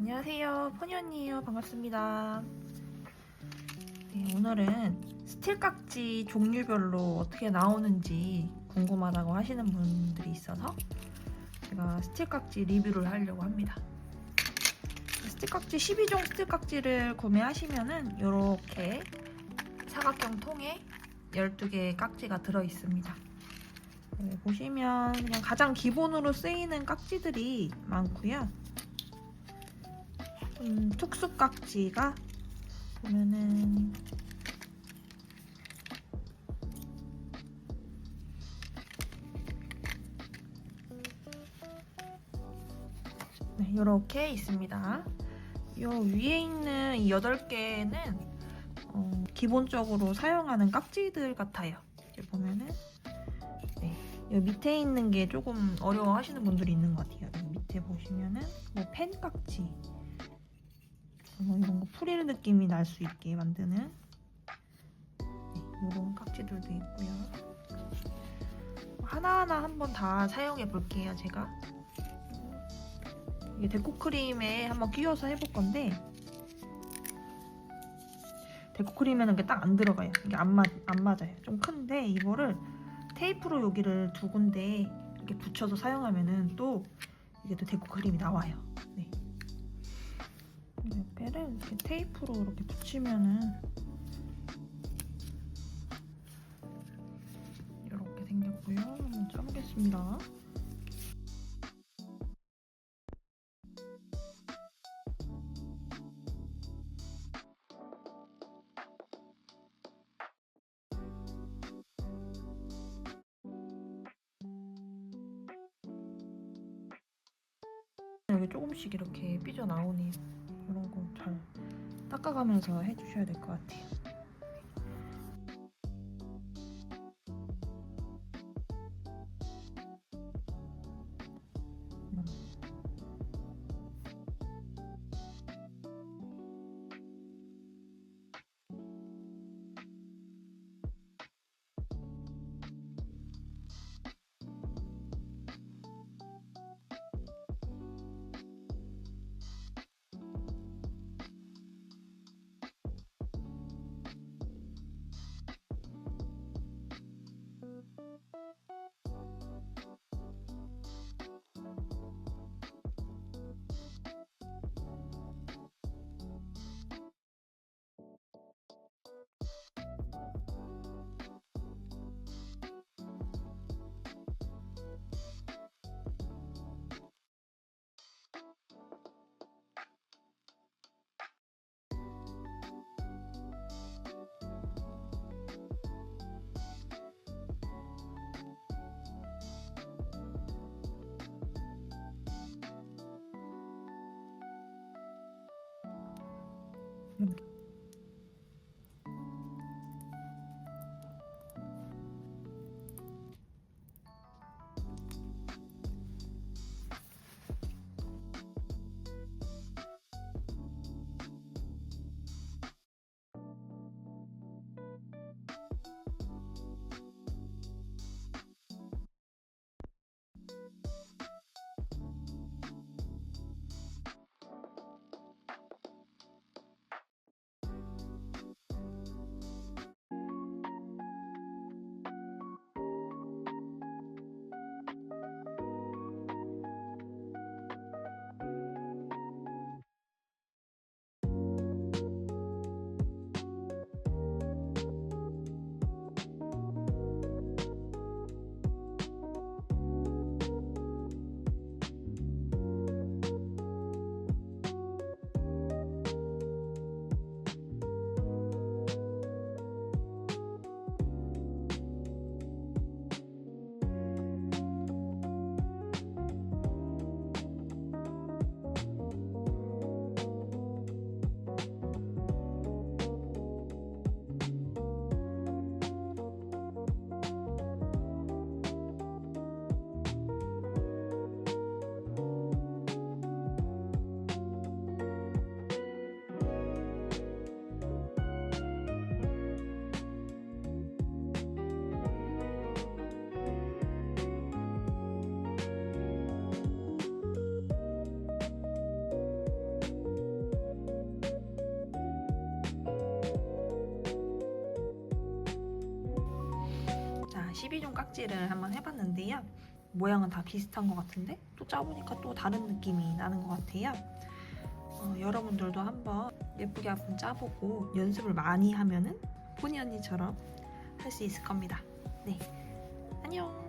안녕하세요. 포니 언니예요. 반갑습니다. 네, 오늘은 스틸 깍지 종류별로 어떻게 나오는지 궁금하다고 하시는 분들이 있어서 제가 스틸 깍지 리뷰를 하려고 합니다. 스틸 깍지 12종 스틸 깍지를 구매하시면은 이렇게 사각형 통에 12개의 깍지가 들어 있습니다. 네, 보시면 그냥 가장 기본으로 쓰이는 깍지들이 많고요. 음, 특수 깍지가 보면은 네, 이렇게 있습니다. 요 위에 있는 이 8개는 어, 기본적으로 사용하는 깍지들 같아요. 이렇게 보면은 네, 요 밑에 있는 게 조금 어려워하시는 분들이 있는 것 같아요. 밑에 보시면은 뭐 펜 깍지 뭐 이런 거 프릴 느낌이 날 수 있게 만드는 네, 이런 깍지들도 있고요. 하나하나 한번 다 사용해 볼게요, 제가. 이게 데코 크림에 한번 끼워서 해볼 건데 데코 크림에는 이게 딱 안 들어가요. 이게 안, 맞, 안 맞아요. 좀 큰데 이거를 테이프로 여기를 두 군데 이렇게 붙여서 사용하면은 또 이게 또 데코 크림이 나와요. 이렇게 테이프로 이렇게 붙이면은 이렇게 생겼고요. 한번 짜보겠습니다. 여기 조금씩 이렇게 삐져 나오네 요. 이런 거잘 닦아가면서 해주셔야 될 것 같아요. Okay. 12종 깍지를 한번 해봤는데요. 모양은 다 비슷한 것 같은데 또 짜보니까 또 다른 느낌이 나는 것 같아요. 어, 여러분들도 한번 예쁘게 한번 짜보고 연습을 많이 하면은 포니 언니처럼 할 수 있을 겁니다. 네, 안녕.